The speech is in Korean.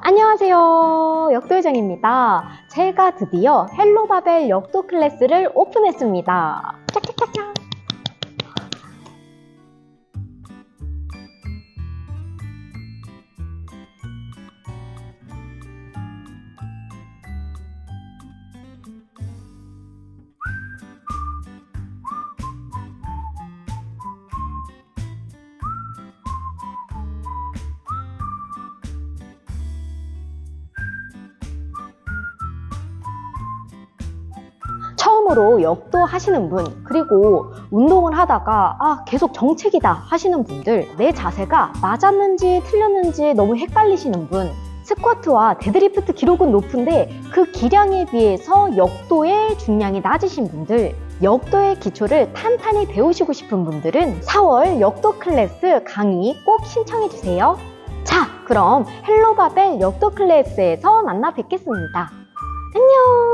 안녕하세요. 역도요정입니다. 제가 드디어 헬로바벨 역도 클래스를 오픈했습니다. 짝짝짝짝. 처음으로 역도 하시는 분, 그리고 운동을 하다가 아, 계속 정책이다 하시는 분들, 내 자세가 맞았는지 틀렸는지 너무 헷갈리시는 분, 스쿼트와 데드리프트 기록은 높은데 그 기량에 비해서 역도의 중량이 낮으신 분들, 역도의 기초를 탄탄히 배우시고 싶은 분들은 4월 역도 클래스 강의 꼭 신청해 주세요. 자, 그럼 헬로바벨 역도 클래스에서 만나 뵙겠습니다. 안녕!